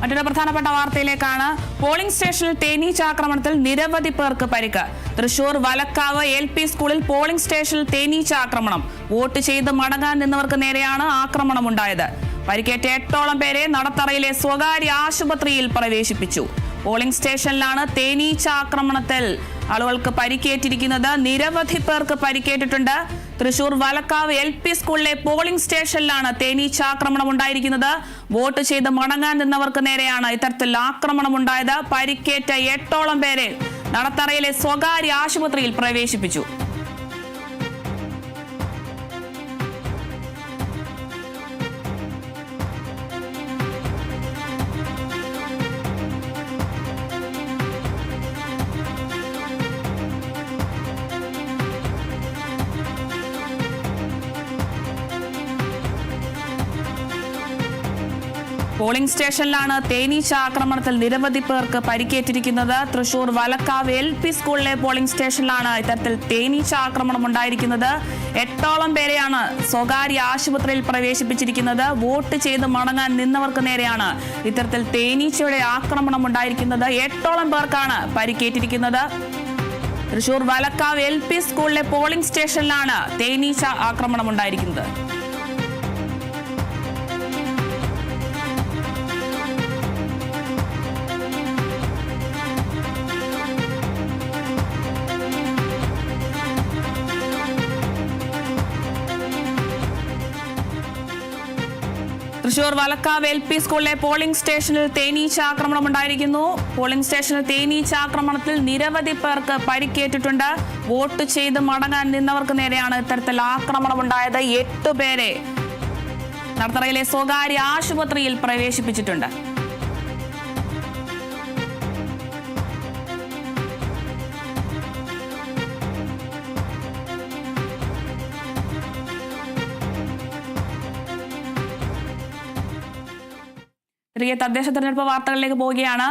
മറ്റൊരു പ്രധാനപ്പെട്ട വാർത്തയിലേക്കാണ്. പോളിംഗ് സ്റ്റേഷനിൽ തേനീച്ചാക്രമണത്തിൽ നിരവധി പേർക്ക് പരിക്ക്. തൃശൂർ വലക്കാവ് എൽ പി സ്കൂളിൽ പോളിംഗ് സ്റ്റേഷനിൽ തേനീച്ച ആക്രമണം. വോട്ട് ചെയ്ത് മടങ്ങാൻ നിന്നവർക്ക് നേരെയാണ് ആക്രമണം ഉണ്ടായത്. പരിക്കേറ്റ എട്ടോളം പേരെ നടത്തറയിലെ സ്വകാര്യ ആശുപത്രിയിൽ പ്രവേശിപ്പിച്ചു. പോളിംഗ് സ്റ്റേഷനിലാണ് തേനീച്ച ആക്രമണത്തിൽ ആളുകൾക്ക് പരിക്കേറ്റിരിക്കുന്നത്. നിരവധി പേർക്ക് പരിക്കേറ്റിട്ടുണ്ട്. തൃശൂർ വലക്കാവ് എൽ പി സ്കൂളിലെ പോളിംഗ് സ്റ്റേഷനിലാണ് തേനീച്ച ആക്രമണം ഉണ്ടായിരിക്കുന്നത് വോട്ട് ചെയ്ത് മടങ്ങാൻ നിന്നവർക്ക് നേരെയാണ് ഇത്തരത്തിൽ ആക്രമണം ഉണ്ടായത് പരിക്കേറ്റ എട്ടോളം പേരെ നടത്തറയിലെ സ്വകാര്യ ആശുപത്രിയിൽ പ്രവേശിപ്പിച്ചു. പോളിംഗ് സ്റ്റേഷനിലാണ് തേനീച്ച ആക്രമണത്തിൽ നിരവധി പേർക്ക് പരിക്കേറ്റിരിക്കുന്നത്. തൃശൂർ വലക്കാവ് എൽ പി സ്കൂളിലെ പോളിംഗ് സ്റ്റേഷനിലാണ് ഇത്തരത്തിൽ തേനീച്ച ആക്രമണം ഉണ്ടായിരിക്കുന്നത്. എട്ടോളം പേരെയാണ് സ്വകാര്യ ആശുപത്രിയിൽ പ്രവേശിപ്പിച്ചിരിക്കുന്നത്. വോട്ട് ചെയ്ത് മടങ്ങാൻ നിന്നവർക്ക് നേരെയാണ് ഇത്തരത്തിൽ തേനീച്ചയുടെ ആക്രമണം ഉണ്ടായിരിക്കുന്നത്. എട്ടോളം പേർക്കാണ് പരിക്കേറ്റിരിക്കുന്നത്. തൃശൂർ വലക്കാവ് എൽ പി സ്കൂളിലെ പോളിംഗ് സ്റ്റേഷനിലാണ് തേനീച്ച ആക്രമണം ഉണ്ടായിരിക്കുന്നത്. തൃശൂർ വലക്കാവ് എൽ പി സ്കൂളിലെ പോളിംഗ് സ്റ്റേഷനിൽ തേനീച്ച ആക്രമണം ഉണ്ടായിരിക്കുന്നു. പോളിംഗ് സ്റ്റേഷനിൽ തേനീച്ച ആക്രമണത്തിൽ നിരവധി പേർക്ക് പരിക്കേറ്റിട്ടുണ്ട്. വോട്ട് ചെയ്ത് മടങ്ങാൻ നിന്നവർക്ക് നേരെയാണ് ഇത്തരത്തിൽ ആക്രമണം ഉണ്ടായത് പേരെ നടത്തറയിലെ സ്വകാര്യ ആശുപത്രിയിൽ പ്രവേശിപ്പിച്ചിട്ടുണ്ട്. തിരികെ തദ്ദേശ തെരഞ്ഞെടുപ്പ് വാർത്തകളിലേക്ക് പോവുകയാണ്.